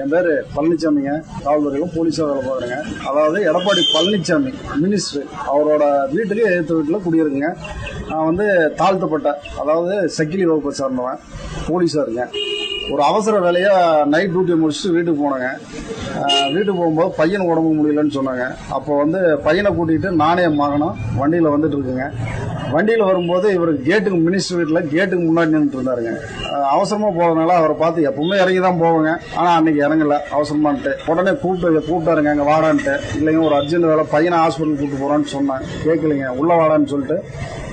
என் பேர் பழனிசாமிங்க காவல்துறையிலும் போலீஸாக வேலை பார்க்குறேங்க. அதாவது எடப்பாடி பழனிசாமி மினிஸ்டர் அவரோட வீட்டுக்கு எதிர்த்த வீட்டில் குடியிருக்குங்க. நான் வந்து தாழ்த்தப்பட்ட அதாவது சக்கிலி வகுப்பை சார்ந்தவன் போலீஸாக இருக்கேன். ஒரு அவசர வேலையாக நைட் டியூட்டி முடிச்சுட்டு வீட்டுக்கு போனேங்க. வீட்டுக்கு போகும்போது பையன் உடம்பு முடியலன்னு சொன்னாங்க. அப்போ வந்து பையனை கூட்டிகிட்டு நானே மகனும் வண்டியில் வந்துட்டு இருக்குங்க. வண்டியில் வரும்போது இவர் கேட்டுக்கு மினிஸ்டர் வீட்டில் கேட்டுக்கு முன்னாடி நின்றுட்டு இருந்தாருங்க. அவசரமாக போகிறதுனால அவரை பார்த்து எப்பவுமே இறங்கி தான் போவாங்க. ஆனால் அன்னைக்கு இறங்கல. அவசரமான்ட்டு. உடனே கூப்பிட்டு கூப்பிட்டாருங்க அங்கே வாடான்ட்டு. இல்லைங்க ஒரு அர்ஜென்ட் வேலை. பையனை ஹாஸ்பிட்டல் கூப்பிட்டு போகிறான்னு சொன்னேன் கேட்கலைங்க உள்ளே வாடான்னு சொல்லிட்டு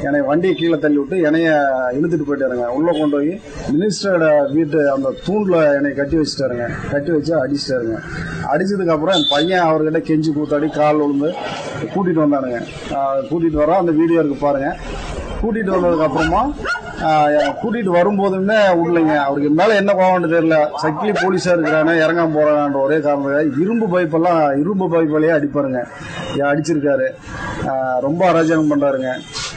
என்னை வண்டியை கீழே தள்ளி விட்டு என்னைய இழுத்துட்டு போயிட்டாருங்க. உள்ளே கொண்டு போய் மினிஸ்டரோட வீட்டு அந்த தூண்டில் என்னை கட்டி வச்சுட்டாருங்க. கட்டி வச்சு அடிச்சிட்டாருங்க. அடிச்சதுக்கு அப்புறம் என் பையன் அவர்கிட்ட கெஞ்சி கூத்தாடி கால் விழுந்து கூட்டிட்டு வந்தானுங்க. கூட்டிகிட்டு கூட்டிட்டு வரோம் அந்த வீடியோ இருக்கு பாருங்க. கூட்டிட்டு வந்ததுக்கு அப்புறமா கூட்டிட்டு வரும்போதுமே விடலைங்க அவருக்கு மேல என்ன கோவம்னு தெரியல. சக்கிலி போலீஸா இருக்கிறானே இறங்காம போறான்ற ஒரே காரணத்துக்காக இரும்பு பைப்பெல்லாம் இரும்பு பைப்பிலேயே அடிப்பாருங்க. ஏன் அடிச்சிருக்காரு. ரொம்ப அராஜகம் பண்றாருங்க.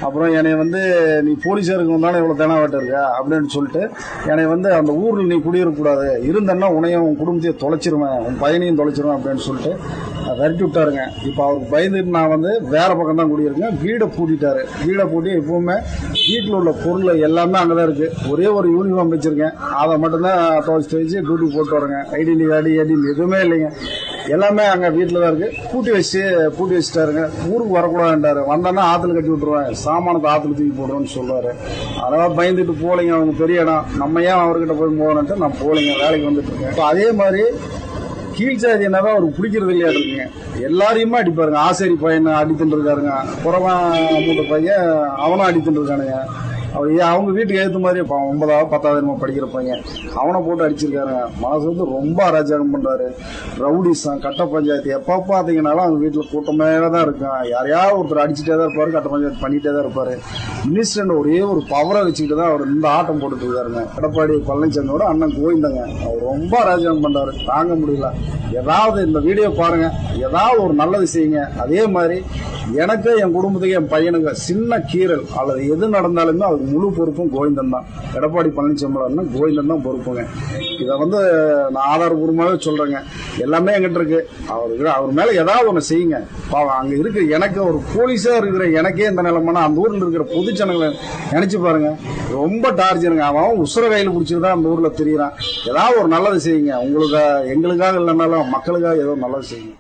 அப்புறம் என்னை வந்து நீ போலீஸா இருக்கணும் தானே இவ்வளவு தெனாவட்ட இருக்க? அப்படின்னு சொல்லிட்டு என்னை வந்து அந்த ஊர்ல நீ குடியிருக்கக்கூடாது இருந்தன்னா உனையும் உன் குடும்பத்தையும் தொலைச்சிருவேன். உன் பையனையும் தொலைச்சிருவேன் அப்படின்னு சொல்லிட்டு விரட்டி விட்டாருங்க. இப்போ அவருக்கு பயந்துட்டு நான் வந்து வேற பக்கம் தான் குடியிருக்கேன். வீடை பூட்டிட்டாரு. வீடை பூட்டி எப்பவுமே வீட்டில் உள்ள பொருளை எல்லாமே அங்கே தான் இருக்கு. ஒரே ஒரு யூனிஃபார்ம் வச்சிருக்கேன். அதை மட்டும்தான் துவைச்சு வச்சு டியூட்டி போட்டு வரேங்க. ஐடி கார்டு ஐடி எதுவுமே இல்லைங்க. எல்லாமே அங்கே வீட்டில் தான் இருக்குது பூட்டி வச்சு பூட்டி வச்சுட்டாருங்க. ஊருக்கு வரக்கூடாதுன்றாரு. வந்தோன்னா ஆற்றுல கட்டி விட்டுருவேன். சாமானத்தை ஆற்றுல தூக்கி போடுறோன்னு சொல்லுவார் அதாவது பயந்துட்டு போகலைங்க. அவங்க பெரிய இடம். நம்ம ஏன் அவர்கிட்ட போய் போகணுன்ட்டு நான் போகலைங்க. வேலைக்கு வந்துட்டு இருக்கேன். இப்போ அதே மாதிரி கீழ்ச்சாதி என்னவே அவருக்கு பிடிக்கிறது இல்லையா இருக்குங்க. எல்லாரையுமே அடிப்பாருங்க ஆசேரி பையனை அடித்துட்டு இருக்காருங்க. புறவன் மூட்டை பையன் அவனும் அடித்துட்டு இருக்கானுங்க. அவங்க வீட்டுக்கு ஏற்ற மாதிரி ஒன்பதாவது பத்தாவது படிக்கிற பையன். அவனை போட்டு அடிச்சிருக்காருங்க மனசு வந்து ரொம்ப அராஜகம் பண்றாரு. ரவுடிசம் கட்ட பஞ்சாயத்து. எப்போ பார்த்தீங்கன்னாலும் அவங்க வீட்டில் கூட்டமே தான் இருக்கும் யாரையாவது ஒருத்தர் அடிச்சுட்டே தான் இருப்பாரு கட்ட பஞ்சாயத்து பண்ணிட்டே தான் இருப்பாரு. மினிஸ்டர் ஒரே ஒரு பவரை வச்சுக்கிட்டு தான் அவர் இந்த ஆட்டம் போட்டுட்டு இருக்காருங்க. எடப்பாடி பழனிசாமியோட அண்ணன் கோவிந்தங்க. அவர் ரொம்ப அராஜகம் பண்றாரு. தாங்க முடியல. ஏதாவது இந்த வீடியோ பாருங்க. ஏதாவது ஒரு நல்லது செய்யுங்க. அதே மாதிரி எனக்கு என் குடும்பத்துக்கு என் பையனுக்கு சின்ன கீறல் அல்லது எது நடந்தாலுமே அதுக்கு முழு பொறுப்பும் கோவிந்தன் தான். எடப்பாடி பழனிசாமி கோவிந்தன் தான் பொறுப்புங்க. இதை வந்து நான் ஆதாரபூர்வமாகவே சொல்றேங்க. எல்லாமே எங்கிட்ட இருக்கு. அவருக்கு அவர் மேல ஏதாவது ஒன்று செய்யுங்க. பாவம் அங்கே இருக்கிற எனக்கு ஒரு போலீஸா இருக்கிற எனக்கே இந்த நிலைமைனா அந்த ஊரில் இருக்கிற பொது ஜனங்களை நினைச்சு பாருங்க. ரொம்ப டார்ச்சருங்க அவன் உசுர கையில் பிடிச்சிட்டு தான் அந்த ஊரில் தெரியுறான். ஏதாவது ஒரு நல்லது செய்யுங்க. உங்களுக்கு எங்களுக்காக இல்லைனாலும் மக்களுக்காக ஏதோ நல்லது செய்யுங்க.